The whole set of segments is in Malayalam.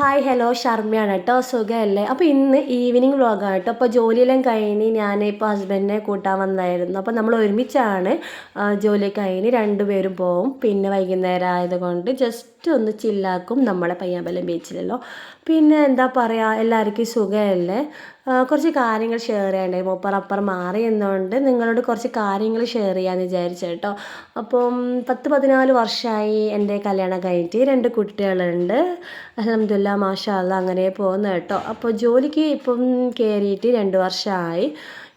ഹായ് ഹലോ ഷർമ്മയാണ് കേട്ടോ. സുഖമല്ലേ? അപ്പോൾ ഇന്ന് ഈവനിങ് വ്ളോഗാണ് കേട്ടോ. അപ്പോൾ ജോലിയെല്ലാം കഴിഞ്ഞ് ഞാൻ ഇപ്പോൾ ഹസ്ബൻഡിനെ കൂട്ടാൻ വന്നായിരുന്നു. അപ്പോൾ നമ്മൾ ഒരുമിച്ചാണ് ജോലി കഴിഞ്ഞ് രണ്ടുപേരും പോവും. പിന്നെ വൈകുന്നേരം ആയതുകൊണ്ട് ജസ്റ്റ് ഒന്ന് ചില്ലാക്കും നമ്മളെ പയ്യാമ്പലം ബീച്ചിലല്ലോ പിന്നെ എന്താ പറയുക എല്ലാവർക്കും സുഖമല്ലേ? കുറച്ച് കാര്യങ്ങൾ ഷെയർ ചെയ്യണ്ടേ മൂപ്പർ അപ്പർ മാറി എന്നുകൊണ്ട് നിങ്ങളോട് കുറച്ച് കാര്യങ്ങൾ ഷെയർ ചെയ്യാമെന്ന് വിചാരിച്ചു കേട്ടോ. അപ്പം പത്ത് പതിനാല് വർഷമായി എന്റെ കല്യാണം കഴിഞ്ഞിട്ട് രണ്ട് കുട്ടികളുണ്ട്. അലഹമില്ല മാഷാല്ല അങ്ങനെ പോകുന്നു കേട്ടോ. അപ്പോൾ ജോലിക്ക് ഇപ്പം കയറിയിട്ട് രണ്ട് വർഷമായി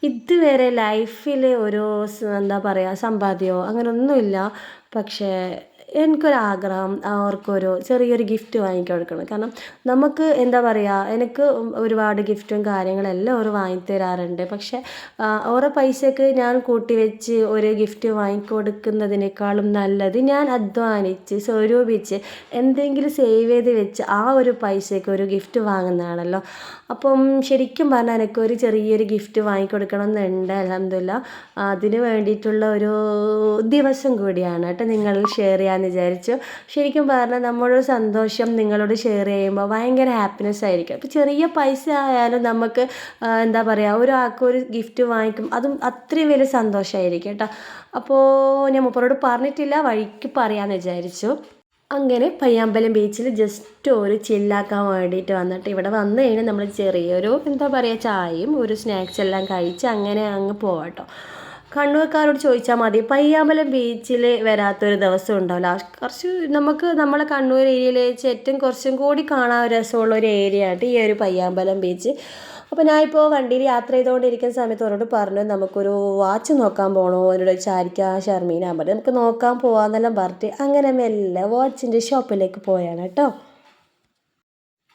ഇതുവരെ ലൈഫിൽ ഒരു എന്താ പറയുക സമ്പാദ്യമോ അങ്ങനെയൊന്നുമില്ല പക്ഷേ എനിക്കൊരാഗ്രഹം അവർക്കൊരു ചെറിയൊരു ഗിഫ്റ്റ് വാങ്ങി കൊടുക്കണം. കാരണം നമുക്ക് എന്താ പറയുക എനിക്ക് ഒരുപാട് ഗിഫ്റ്റും കാര്യങ്ങളെല്ലാം അവർ വാങ്ങിത്തരാറുണ്ട്. പക്ഷേ ഓരോ പൈസക്ക് ഞാൻ കൂട്ടി വെച്ച് ഒരു ഗിഫ്റ്റ് വാങ്ങിക്കൊടുക്കുന്നതിനേക്കാളും നല്ലത് ഞാൻ അധ്വാനിച്ച് സ്വരൂപിച്ച് എന്തെങ്കിലും സേവ് ചെയ്ത് വെച്ച് ആ ഒരു പൈസക്ക് ഒരു ഗിഫ്റ്റ് വാങ്ങുന്നതാണല്ലോ. അപ്പം ശരിക്കും പറഞ്ഞാൽ എനിക്ക് ഒരു ചെറിയൊരു ഗിഫ്റ്റ് വാങ്ങിക്കൊടുക്കണം എന്നുണ്ട് അലഹമില്ല അതിന് വേണ്ടിയിട്ടുള്ള ഒരു ദിവസം കൂടിയാണ്. കേട്ടോ നിങ്ങൾ ഷെയർ ചെയ്യാമെന്ന് വിചാരിച്ചു. ശരിക്കും പറഞ്ഞാൽ നമ്മുടെ സന്തോഷം നിങ്ങളോട് ഷെയർ ചെയ്യുമ്പോൾ ഭയങ്കര ഹാപ്പിനെസ് ആയിരിക്കും. അപ്പോൾ ചെറിയ പൈസ ആയാലും നമുക്ക് എന്താ പറയുക ഒരാൾക്ക് ഒരു ഗിഫ്റ്റ് വാങ്ങിക്കും. അതും അത്രയും വലിയ സന്തോഷമായിരിക്കും കേട്ടോ. അപ്പോൾ ഞാൻ മുപ്പറോട് പറഞ്ഞിട്ടില്ല വഴിക്ക് പറയാമെന്ന് വിചാരിച്ചു. അങ്ങനെ പയ്യാമ്പലം ബീച്ചിൽ ജസ്റ്റ് ഒരു ചില്ലാക്കാൻ വേണ്ടിയിട്ട് വന്നിട്ട് ഇവിടെ വന്നു കഴിഞ്ഞാൽ നമ്മൾ ചെറിയൊരു എന്താ പറയുക ചായയും ഒരു സ്നാക്സ് എല്ലാം കഴിച്ച് അങ്ങനെ അങ്ങ് പോവാട്ടോ കണ്ണൂർക്കാരോട് ചോദിച്ചാൽ മതി. പയ്യാമ്പലം ബീച്ചിൽ വരാത്തൊരു ദിവസം ഉണ്ടാവില്ല. കുറച്ച് നമുക്ക് നമ്മളെ കണ്ണൂർ ഏരിയയിൽ വെച്ച് ഏറ്റവും കുറച്ചും കൂടി കാണാൻ രസമുള്ള ഒരു ഏരിയ ആയിട്ട് ഈ ഒരു പയ്യാമ്പലം ബീച്ച്. അപ്പോൾ ഞാനിപ്പോൾ വണ്ടിയിൽ യാത്ര ചെയ്തുകൊണ്ടിരിക്കുന്ന സമയത്ത് അവരോട് പറഞ്ഞു നമുക്കൊരു വാച്ച് നോക്കാൻ പോകണോ എന്നോട് ചാരിക്ക ഷർമീന പറഞ്ഞു നമുക്ക് നോക്കാൻ പോകാമെന്നെല്ലാം പറഞ്ഞിട്ട് അങ്ങനെ മെല്ലെ വാച്ചിന്റെ ഷോപ്പിലേക്ക് പോയാണ് കേട്ടോ.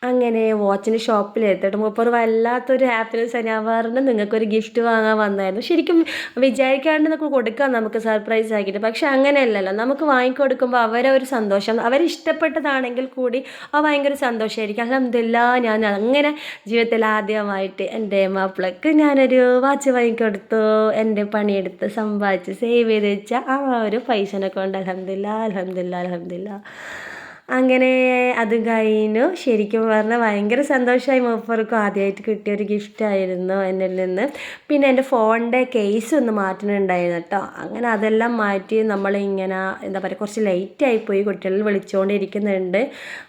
അങ്ങനെ വാച്ചിന്റെ ഷോപ്പിൽ എത്തിയിട്ട് മൂപ്പർ വല്ലാത്തൊരു ഹാപ്പിനെസ് ആണ് ഞാൻ പറഞ്ഞു നിങ്ങൾക്കൊരു ഗിഫ്റ്റ് വാങ്ങാൻ വന്നായിരുന്നു. ശരിക്കും വിചാരിക്കാണ്ട് നമുക്ക് കൊടുക്കാം നമുക്ക് സർപ്രൈസ് ആക്കിയിട്ട്. പക്ഷെ അങ്ങനെയല്ലല്ലോ. നമുക്ക് വാങ്ങിക്കൊടുക്കുമ്പോൾ അവരെ ഒരു സന്തോഷം അവരിഷ്ടപ്പെട്ടതാണെങ്കിൽ കൂടി ആ ഭയങ്കര സന്തോഷമായിരിക്കും അലഹമില്ല ഞാൻ അങ്ങനെ ജീവിതത്തിൽ ആദ്യമായിട്ട് എന്റെ മാപ്പിളക്ക് ഞാനൊരു വാച്ച് വാങ്ങിക്കൊടുത്തു. എന്റെ പണിയെടുത്ത് സമ്പാദിച്ച് സേവ് ചെയ്ത് വെച്ച ആ ഒരു പൈസനെ കൊണ്ട് അലഹമില്ല അലഹമില്ല അലഹമില്ല അങ്ങനെ അത് കഴിഞ്ഞു. ശരിക്കും പറഞ്ഞാൽ ഭയങ്കര സന്തോഷമായി മൂപ്പർക്കും ആദ്യമായിട്ട് കിട്ടിയ ഒരു ഗിഫ്റ്റായിരുന്നു എന്നിൽ നിന്ന്. പിന്നെ എന്റെ ഫോണിന്റെ കേസ് ഒന്ന് മാറ്റണുണ്ടായിരുന്നു കേട്ടോ അങ്ങനെ അതെല്ലാം മാറ്റി നമ്മളിങ്ങനെ എന്താ പറയുക കുറച്ച് ലേറ്റായി പോയി കുട്ടികൾ വിളിച്ചുകൊണ്ടിരിക്കുന്നുണ്ട്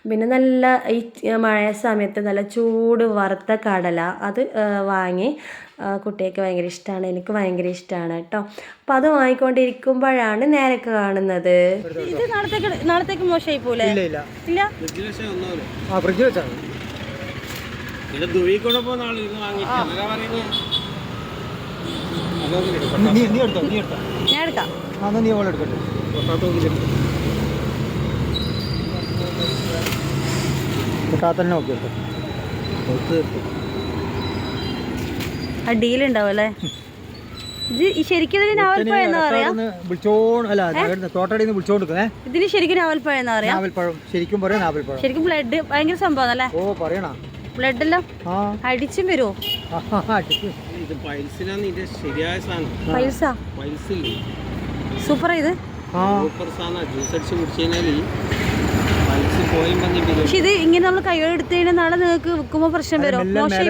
പിന്നെ നല്ല ഈ മഴ സമയത്ത് നല്ല ചൂട് വറുത്ത കടല അത് വാങ്ങി. കുട്ടിയൊക്കെ ഭയങ്കര ഇഷ്ടമാണ് എനിക്ക് ഭയങ്കര ഇഷ്ടമാണ് കേട്ടോ. അപ്പോൾ അത് വാങ്ങിക്കൊണ്ടിരിക്കുമ്പോഴാണ് നേരൊക്കെ കാണുന്നത്. ഇത് നാളത്തേക്ക് നാളത്തേക്ക് മോശമായി പോലെ ഇല്ല. ഞാൻ എടുക്കാം. കാത്തന്നെ നോക്കി എടുത്തോ. നിർത്തും. ഉണ്ടാവും അല്ലേ? ശരിക്കും ഇതിന് നാവൽപ്പഴം എന്നാ പറയാ? ഇതിന് ശരിക്കും നാവൽപ്പഴം എന്നാ പറയാ? ശരിക്കും ശരിക്കും ബ്ലഡ് ഭയങ്കര സംഭവം അല്ലേ? ഓ പറയണ. ബ്ലഡ് എല്ലാം ആ. അടിച്ചും വരുമോ സൂപ്പർ ഇത് ആ. സൂപ്പർ സാധനം. ജ്യൂസ് അടിച്ച് കുടിച്ചു കഴിഞ്ഞാൽ പക്ഷെ ഇത് ഇങ്ങനെ നമ്മൾ കൈയോടെ എടുത്തു കഴിഞ്ഞാൽ നാളെ നിങ്ങൾക്ക് വിൽക്കുമ്പോ പ്രശ്നം വരും. മോശമായി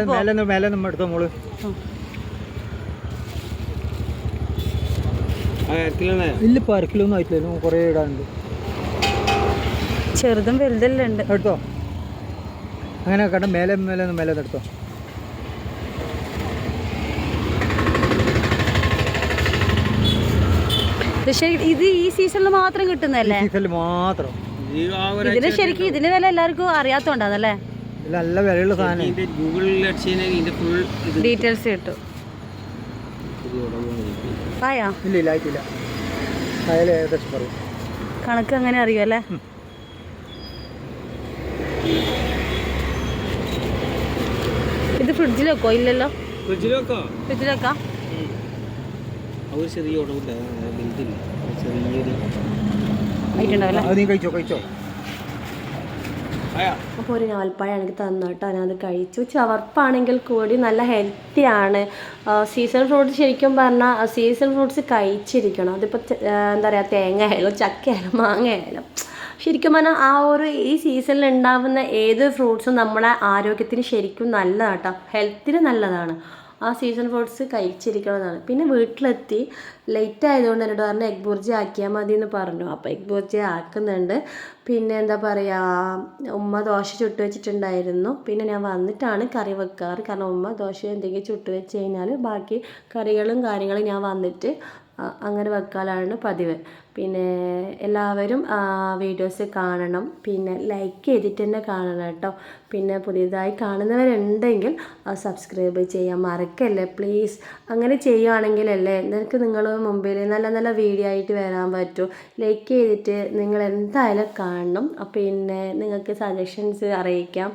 ഇല്ല പാർക്കിലൊന്നും ആയിട്ടില്ല. കുറേ ഇടാനുണ്ട്. ചെറുതും വലുതെല്ലാം ഉണ്ട്. എടുത്തോ? അങ്ങനെ കണ്ട മേലെ മേലെ മേലെ എടുത്തോ? ഇത് ശരി ഇത് ഈ സീസണിൽ മാത്രം കിട്ടുന്നല്ലേ സീസണിൽ മാത്രം. ഇതിന് ശരിക്കും ഇതിന് വില എല്ലാവർക്കും അറിയാത്തോണ്ടാന്നല്ലേ നല്ല വിലയുള്ള സാധനം. ഗൂഗിളിൽ ഇതിന്റെ ഫുൾ ഡീറ്റെയിൽസ് കിട്ടും. ആയാ ഇല്ല ഇല്ല ആയിട്ടില്ല. അയാൾ ഏകദേശം പറയും. കണക്ക് അങ്ങനെ അറിയുമല്ലേ ഇത് ഫ്രിഡ്ജിൽ വെക്കോ? ഇല്ലല്ലോ. ഫ്രിഡ്ജിൽ വെക്കോ? ഫ്രിഡ്ജിൽ വെക്കാം? ചെറിയ ഉടവില്ല ചെറിയൊരു ആയിട്ടുണ്ടാവല്ലേ അത് നീ കഴിച്ചോ കഴിച്ചോ? അപ്പോൾ ഒരു നാൽപ്പഴം എനിക്ക് തന്നു കേട്ടോ ഞാനത് കഴിച്ചു. ചവർപ്പാണെങ്കിൽ കൂടി നല്ല ഹെൽത്തി ആണ്. സീസൺ ഫ്രൂട്ട്സ് ശരിക്കും പറഞ്ഞാൽ സീസൺ ഫ്രൂട്ട്സ് കഴിച്ചിരിക്കണം. അതിപ്പോൾ എന്താ പറയുക തേങ്ങ ആയാലും ചക്ക ആയാലും മാങ്ങ ആയാലും ശരിക്കും പറഞ്ഞാൽ ആ ഒരു ഈ സീസണിൽ ഉണ്ടാവുന്ന ഏത് ഫ്രൂട്ട്സും നമ്മുടെ ആരോഗ്യത്തിന് ശരിക്കും നല്ലതാട്ടോ. കേട്ടോ ഹെൽത്തിന് നല്ലതാണ്. ആ സീസൺ ഫ്രൂട്ട്സ് കഴിച്ചിരിക്കണമെന്നാണ്. പിന്നെ വീട്ടിലെത്തി ലേറ്റ് ആയതുകൊണ്ട് എന്നോട് പറഞ്ഞു എഗ് ബുർജി ആക്കിയാൽ മതി എന്ന് പറഞ്ഞു. അപ്പോൾ എഗ് ബുർജി ആക്കുന്നുണ്ട്. പിന്നെ എന്താ പറയുക ഉമ്മ ദോശ ചുട്ട് വെച്ചിട്ടുണ്ടായിരുന്നു. പിന്നെ ഞാൻ വന്നിട്ടാണ് കറി വെക്കാറ്. കാരണം ഉമ്മ ദോശ എന്തെങ്കിലും ചുട്ട് വെച്ച് കഴിഞ്ഞാൽ ബാക്കി കറികളും കാര്യങ്ങളും ഞാൻ വന്നിട്ട് അങ്ങനെ വെക്കാനാണ് പതിവ്. പിന്നെ എല്ലാവരും വീഡിയോസ് കാണണം. പിന്നെ ലൈക്ക് ചെയ്തിട്ട് തന്നെ കാണണം കേട്ടോ. പിന്നെ പുതിയതായി കാണുന്നവരുണ്ടെങ്കിൽ സബ്സ്ക്രൈബ് ചെയ്യാൻ മറക്കല്ലേ? പ്ലീസ് അങ്ങനെ ചെയ്യുവാണെങ്കിലല്ലേ നിനക്ക് നിങ്ങൾ മുമ്പിൽ നല്ല നല്ല വീഡിയോ ആയിട്ട് വരാൻ പറ്റൂ. ലൈക്ക് ചെയ്തിട്ട് നിങ്ങൾ എന്തായാലും കാണണം. പിന്നെ നിങ്ങൾക്ക് സജഷൻസ് അറിയിക്കാം.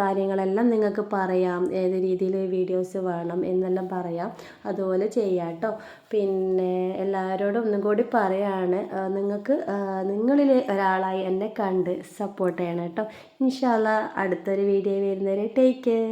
കാര്യങ്ങളെല്ലാം നിങ്ങൾക്ക് പറയാം. ഏത് രീതിയിൽ വീഡിയോസ് വേണം എന്നെല്ലാം പറയാം. അതുപോലെ ചെയ്യാം കേട്ടോ. പിന്നെ എല്ലാവരോടും ഒന്നും കൂടി പറയാണ്. നിങ്ങൾക്ക് നിങ്ങളിൽ ഒരാളായി എന്നെ കണ്ട് സപ്പോർട്ട് ചെയ്യണം കേട്ടോ. ഇൻഷാല്ല അടുത്തൊരു വീഡിയോ വരുന്നവരെ ടേക്ക് കെയർ